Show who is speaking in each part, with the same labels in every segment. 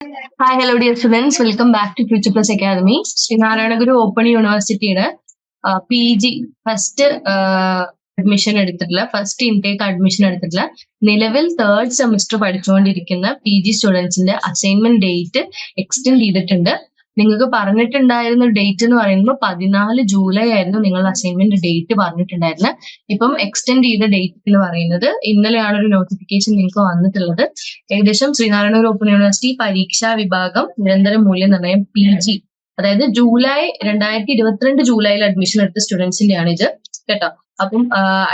Speaker 1: Hi hello dear students welcome back to future plus academy Sree Narayana Guru open യൂണിവേഴ്സിറ്റിയുടെ P G first admission എടുത്തിട്ടുള്ള first intake admission എടുത്തിട്ടുള്ള നിലവിൽ third semester പഠിച്ചുകൊണ്ടിരിക്കുന്ന P G സ്റ്റുഡൻസിന്റെ assignment date extend ചെയ്തിട്ടുണ്ട്. നിങ്ങൾക്ക് പറഞ്ഞിട്ടുണ്ടായിരുന്ന date എന്ന് പറയുമ്പോൾ പതിനാല് ജൂലൈ ആയിരുന്നു നിങ്ങൾ അസൈൻമെന്റ് ഡേറ്റ് പറഞ്ഞിട്ടുണ്ടായിരുന്നത്. ഇപ്പം എക്സ്റ്റെൻഡ് ചെയ്ത ഡേറ്റ് എന്ന് പറയുന്നത് ഇന്നലെയാണ് ഒരു നോട്ടിഫിക്കേഷൻ നിങ്ങൾക്ക് വന്നിട്ടുള്ളത്. ഏകദേശം ശ്രീനാരായണ ഓപ്പൺ യൂണിവേഴ്സിറ്റി പരീക്ഷാ വിഭാഗം നിരന്തര മൂല്യനിർണയം പി ജി അതായത് ജൂലൈ രണ്ടായിരത്തി ഇരുപത്തിരണ്ട് ജൂലൈയിൽ അഡ്മിഷൻ എടുത്ത സ്റ്റുഡൻസിന്റെ ആണ് ഇത്. കേട്ടോ? അപ്പം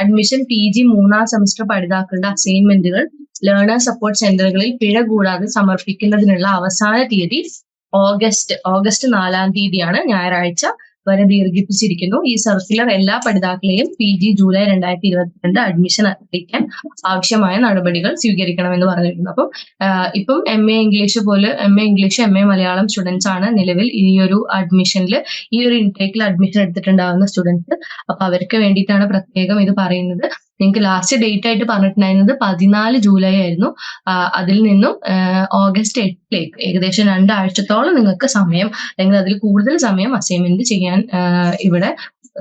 Speaker 1: അഡ്മിഷൻ പി ജി മൂന്നാം സെമസ്റ്റർ പഠിതാക്കളുടെ അസൈൻമെന്റുകൾ ലേണേഴ്സ് സപ്പോർട്ട് സെന്ററുകളിൽ പിഴ കൂടാതെ സമർപ്പിക്കുന്നതിനുള്ള അവസാന തീയതി ഓഗസ്റ്റ് ഓഗസ്റ്റ് നാലാം തീയതിയാണ് ഞായറാഴ്ച വരെ ദീർഘിപ്പിച്ചിരിക്കുന്നു ഈ സർക്കുലർ എല്ലാ പഠിതാക്കളെയും പി ജി ജൂലൈ രണ്ടായിരത്തി ഇരുപത്തിരണ്ട് അഡ്മിഷൻ അറിയിക്കാൻ ആവശ്യമായ നടപടികൾ സ്വീകരിക്കണമെന്ന് പറഞ്ഞിരുന്നു അപ്പം ഇപ്പം എം എ ഇംഗ്ലീഷ് പോലെ M A English M A Malayalam students ആണ് നിലവിൽ ഈ ഒരു അഡ്മിഷനിൽ ഈ ഒരു ഇൻടേക്കിൽ അഡ്മിഷൻ എടുത്തിട്ടുണ്ടാകുന്ന സ്റ്റുഡൻസ് അപ്പൊ അവർക്ക് വേണ്ടിയിട്ടാണ് പ്രത്യേകം ഇത് പറയുന്നത്. നിങ്ങൾക്ക് ലാസ്റ്റ് ഡേറ്റ് ആയിട്ട് പറഞ്ഞിട്ടുണ്ടായിരുന്നത് പതിനാല് ജൂലൈ ആയിരുന്നു. അതിൽ നിന്നും ഓഗസ്റ്റ് എട്ടിലേക്ക് ഏകദേശം രണ്ടാഴ്ചത്തോളം നിങ്ങൾക്ക് സമയം അല്ലെങ്കിൽ അതിൽ കൂടുതൽ സമയം അസൈൻമെന്റ് ചെയ്യാൻ ഇവിടെ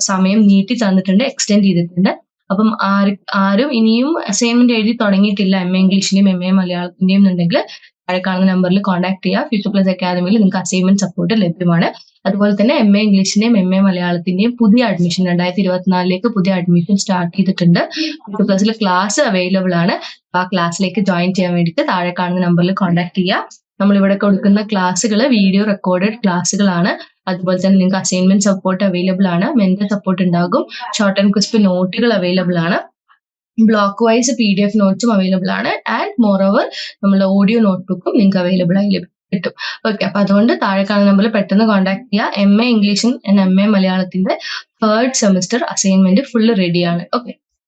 Speaker 1: സമയം നീട്ടി തന്നിട്ടുണ്ട് എക്സ്റ്റെൻഡ് ചെയ്തിട്ടുണ്ട്. അപ്പം ആര് ആരും ഇനിയും അസൈൻമെന്റ് എഴുതി തുടങ്ങിയിട്ടില്ല എം എ ഇംഗ്ലീഷിന്റെയും എം എ മലയാളത്തിന്റെയും ഉണ്ടെങ്കിൽ താഴെ കാണുന്ന നമ്പറിൽ കോൺടാക്ട് ചെയ്യുക. ഫ്യൂച്ചർ പ്ലസ് അക്കാദമിയിൽ നിങ്ങൾക്ക് അസൈൻമെന്റ് സപ്പോർട്ട് ലഭ്യമാണ്. അതുപോലെ തന്നെ എം എ ഇംഗ്ലീഷിന്റെയും എം എ മലയാളത്തിന്റെയും പുതിയ അഡ്മിഷൻ രണ്ടായിരത്തി ഇരുപത്തിനാലിലേക്ക് പുതിയ അഡ്മിഷൻ സ്റ്റാർട്ട് ചെയ്തിട്ടുണ്ട്. പ്ലസിൽ ക്ലാസ് അവൈലബിൾ ആണ്. ആ ക്ലാസ്സിലേക്ക് ജോയിൻ ചെയ്യാൻ വേണ്ടിയിട്ട് താഴെ കാണുന്ന നമ്പറിൽ കോൺടാക്ട് ചെയ്യുക നമ്മൾ ഇവിടെ കൊടുക്കുന്ന ക്ലാസ്സുകൾ വീഡിയോ റെക്കോർഡഡ് ക്ലാസ്സുകളാണ് അതുപോലെ തന്നെ നിങ്ങൾക്ക് അസൈൻമെന്റ് സപ്പോർട്ട് അവൈലബിൾ ആണ്. മെന്റൽ സപ്പോർട്ട് ഉണ്ടാകും. ഷോർട്ട് ആൻഡ് ക്രിസ്പ് നോട്ടുകൾ അവൈലബിൾ ആണ്. Block wise P D F നോട്ട്സും available ആണ്. ആൻഡ് മോർ ഓവർ നമ്മുടെ ഓഡിയോ നോട്ട്ബുക്കും നിങ്ങൾക്ക് അവൈലബിൾ ആയി കിട്ടും. ഓക്കെ അപ്പൊ അതുകൊണ്ട് താഴെ കാണുന്ന നമ്പറിൽ പെട്ടെന്ന് കോൺടാക്ട് ചെയ്യുക എം എ ഇംഗ്ലീഷും എം എ മലയാളത്തിന്റെ തേർഡ് സെമിസ്റ്റർ അസൈൻമെന്റ് ഫുള്ള് റെഡിയാണ് ഓക്കെ